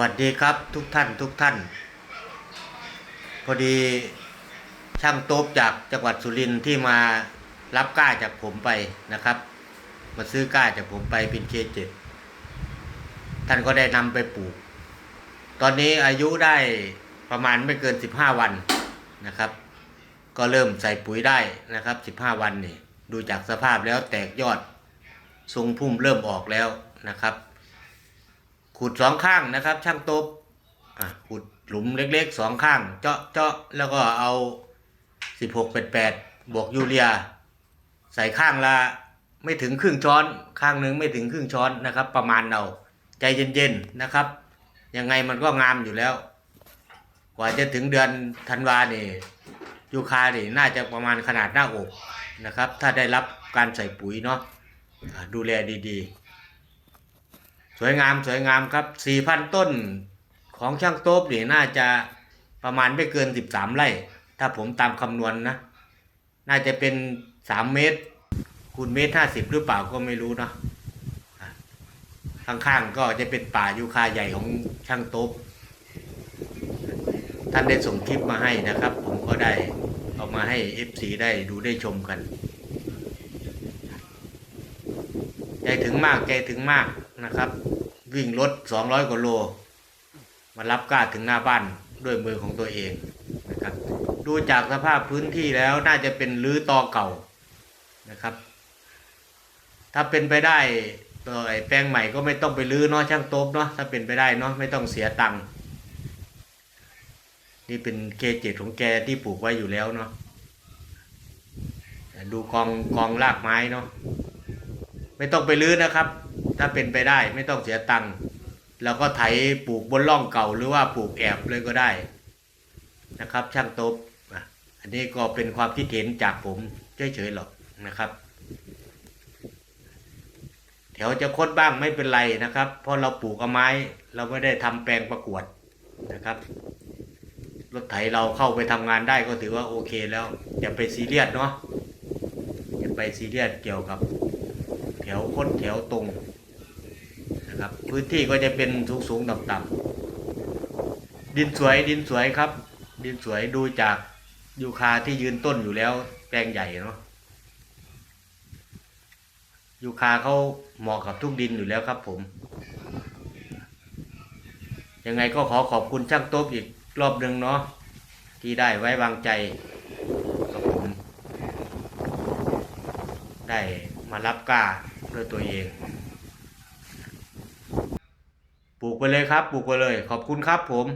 วัสดีครับทุกท่านทุกท่าน พอดีช่างโต๊บจากจังหวัดสุรินทร์ที่มารับก้าจากผมไปนะครับ มาซื้อก้าจากผมไปเป็นเคเจ็ดท่านก็ได้นำไปปลูก ตอนนี้อายุได้ประมาณไม่เกิน 15 วันนะครับ ก็เริ่มใส่ปุ๋ยได้นะครับ 15 วันนี่ดูจากสภาพแล้วแตกยอดทรงพุ่มเริ่มออกแล้วนะครับ ขุดสองข้างนะครับ ช่างตบอะขุดหลุมเล็กๆสองข้าง เจาะเจาะแล้วก็เอาสิบหกแปดแปดบวกยูเรีย ใส่ข้างละไม่ถึงครึ่งช้อน ข้างหนึ่งไม่ถึงครึ่งช้อนนะครับ ประมาณเอาใจเย็นๆนะครับ ยังไงมันก็งามอยู่แล้ว กว่าจะถึงเดือนธันวาเนี่ยยูคาเนี่ยน่าจะประมาณขนาดหน้าอกนะครับ ถ้าได้รับการใส่ปุ๋ยเนาะดูแลดีๆ สวยงามสวยงามครับสี่พันต้นของช่างโต๊บนี่น่าจะประมาณไม่เกินสิบสามไร่ ถ้าผมตามคำนวณนนะ น่าจะเป็นสามเมตรคูณเมตรห้าสิบหรือเปล่าก็ไม่รู้เนาะอะข้างๆก็จะเป็นป่ายูคาใหญ่ของช่างโต๊บท่านได้ส่งคลิปมาให้นะครับ ผมก็ได้เอามาให้ FC ได้ดูได้ชมกัน ใจถึงมากใจถึงมาก นะครับ วิ่งรถ200กว่าโล มารับก้าถึงหน้าบ้านด้วยมือของตัวเองนะครับ ดูจากสภาพพื้นที่แล้วน่าจะเป็นรื้อตอเก่านะครับ ถ้าเป็นไปได้ตัวไอ้แปลงใหม่ก็ไม่ต้องไปรื้อเนาะช่างโต๊บเนาะถ้าเป็นไปได้เนาะไม่ต้องเสียตังค์นี่เป็นเคเจ็ดของแกที่ปลูกไว้อยู่แล้วเนาะดูกองกองรากไม้เนาะไม่ต้องไปรื้อนะครับ ถ้าเป็นไปได้ไม่ต้องเสียตังค์แล้วก็ไถปลูกบนร่องเก่าหรือว่าปลูกแอบเลยก็ได้นะครับ ช่างตบอันนี้ก็เป็นความคิดเห็นจากผมเฉยๆหรอกนะครับ แถวจะคดบ้างไม่เป็นไรนะครับ เพราะเราปลูกเอาไม้ เราไม่ได้ทำแปลงประกวดนะครับรถไถเราเข้าไปทำงานได้ก็ถือว่าโอเคแล้วอย่าไปซีเรียสเนาะอย่าไปซีเรียสเกี่ยวกับ แถวคดแถวตรง นะครับ พื้นที่ก็จะเป็นสูงสูงต่ำต่ำดินสวยดินสวยครับ ดินสวยดูจากยูคาที่ยืนต้นอยู่แล้ว แปลงใหญ่เนาะยูคาเขาเหมาะกับทุกดินอยู่แล้วครับผม ยังไงก็ขอขอบคุณช่างโต๊บอีกรอบหนึ่งเนาะที่ได้ไว้วางใจกับผม ได้มารับกล้าด้วยตัวเอง ปลูกไปเลยครับ ปลูกไปเลย ขอบคุณครับผม